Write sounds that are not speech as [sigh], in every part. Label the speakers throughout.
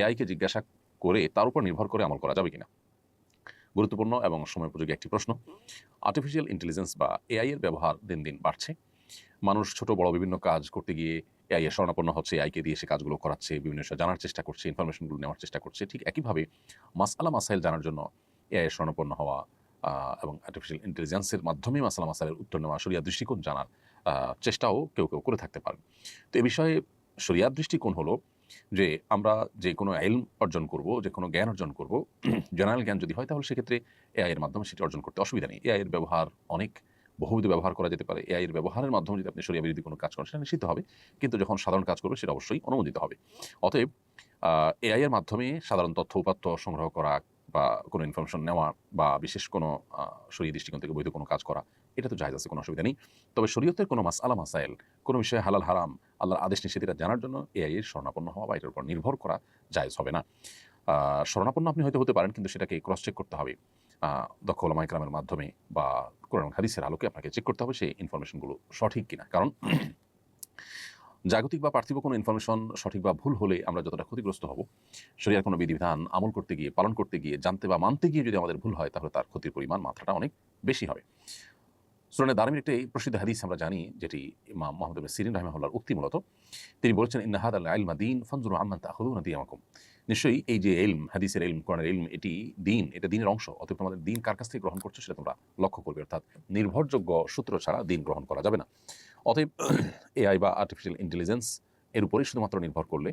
Speaker 1: এআইকে জিজ্ঞাসা করে তার উপর নির্ভর করে আমল করা যাবে কিনা? গুরুত্বপূর্ণ এবং সময় উপযোগী একটি প্রশ্ন। আর্টিফিশিয়াল ইন্টেলিজেন্স বা এআই এর ব্যবহার দিন দিন বাড়ছে। মানুষ ছোট, বড় বিভিন্ন কাজ করতে গিয়ে এআই এর শরণাপন্ন হচ্ছে এআইকে দিয়ে সে কাজগুলো করাচ্ছে, বিভিন্ন বিষয় জানার চেষ্টা করছে ইনফরমেশনগুলো নেওয়ার চেষ্টা করছে। ঠিক একইভাবে মাসালা মাসাইল জানার জন্য এআই এর শরণাপন্ন হওয়া এবং আর্টিফিশিয়াল ইন্টেলিজেন্সের মাধ্যমে মাসালা মাসাইলের উত্তর নেওয়া শরিয়া দৃষ্টিকোণ জানার চেষ্টাও কেউ কেউ করে থাকতে পারেন। তো এ বিষয়ে শরিয়ার দৃষ্টিকোণ হলো যে আমরা যে কোনো এলম অর্জন করব, যে কোনো জ্ঞান অর্জন করব, [clears throat] জেনারেল জ্ঞান যদি হয় তাহলে সেক্ষেত্রে এআই এর মাধ্যমে সেটি অর্জন করতে অসুবিধা নেই। এআই এর ব্যবহার অনেক বহুবিধ ব্যবহার করা যেতে পারে। এআই এর ব্যবহারের মাধ্যমে যদি আপনি শরিয়া বিরোধী কোনো কাজ করেন সেটা নিষিদ্ধ হবে। কিন্তু যখন সাধারণ কাজ করবে সেটা অবশ্যই অনুমোদিত হবে। অতএব এআই এর মাধ্যমে সাধারণ তথ্য উপাত্ত সংগ্রহ করা বা কোনো ইনফরমেশন নেওয়া বা বিশেষ কোনো শরীর দৃষ্টিকোণ থেকে বৈধ কোনো কাজ করা, এটা তো জায়জ আছে, কোনো অসুবিধা নেই। তবে শরীয়তের কোনো মাস আলা মাসাইল, কোনো বিষয়ে হালাল হারাম আল্লাহর আদেশ নিষেধটা জানার জন্য এআই এর শরণাপন্ন হওয়া বা এটার উপর নির্ভর করা জায়জ হবে না। আহ, শরণাপন্ন আপনি হয়তো হতে পারেন কিন্তু সেটাকে ক্রস চেক করতে হবে। দক্ষ ওলামা ইকরামের মাধ্যমে বা কোরআন হাদিসের আলোকে আপনাকে চেক করতে হবে সেই ইনফরমেশনগুলো সঠিক কিনা। কারণ জাগতিক বা পার্থিব কোনো ইনফরমেশন সঠিক বা ভুল হলে আমরা যতটা ক্ষতিগ্রস্ত হব শরীরের কোনো বিধিবিধান আমল করতে গিয়ে পালন করতে গিয়ে জানতে বা মানতে গিয়ে যদি আমাদের ভুল হয় তাহলে তার ক্ষতির পরিমাণ মাত্রাটা অনেক বেশি হবে। সুরানে দারমির একটি প্রসিদ্ধ হাদিস আমরা জানি, যেটি ইমাম মোহাম্মদ সিরিন রহমাহুল্লাহর উক্তি মূলত। তিনি বলেছেন ইন্নাহাদ আল আলমা দিন ফঞ্জুর আম্মান তাহুদুন দিয়ামাকুম। নিশ্চয়ই এই যে এলম হাদিসের এলম কোরআনের এলম এটি দিন, এটা দিনের অংশ, অতএব তোমাদের দিন কার কাছ থেকে গ্রহণ করছ সেটা তোমরা লক্ষ্য করবে, অর্থাৎ নির্ভরযোগ্য সূত্র ছাড়া দিন গ্রহণ করা যাবে না। অতএব [clears throat] এআই বা আর্টিফিশিয়াল ইন্টেলিজেন্স এর উপরেই শুধুমাত্র নির্ভর করলে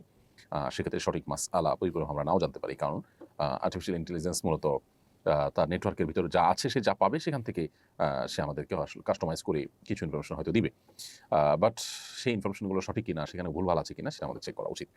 Speaker 1: সেক্ষেত্রে সঠিক মাস আলা পরিপূর্ণ আমরা নাও জানতে পারি, কারণ আর্টিফিশিয়াল ইন্টেলিজেন্স মূলত তার নেটওয়ার্কের ভিতরে যা আছে সে যা পাবে সেখান থেকে সে আমাদেরকে কাস্টমাইজ করে কিছু ইনফরমেশন হয়তো দিবে। বাট সেই ইনফরমেশনগুলো সঠিক কিনা, সেখানে ভুলভাল আছে কিনা, সেটা আমাদের চেক করা উচিত।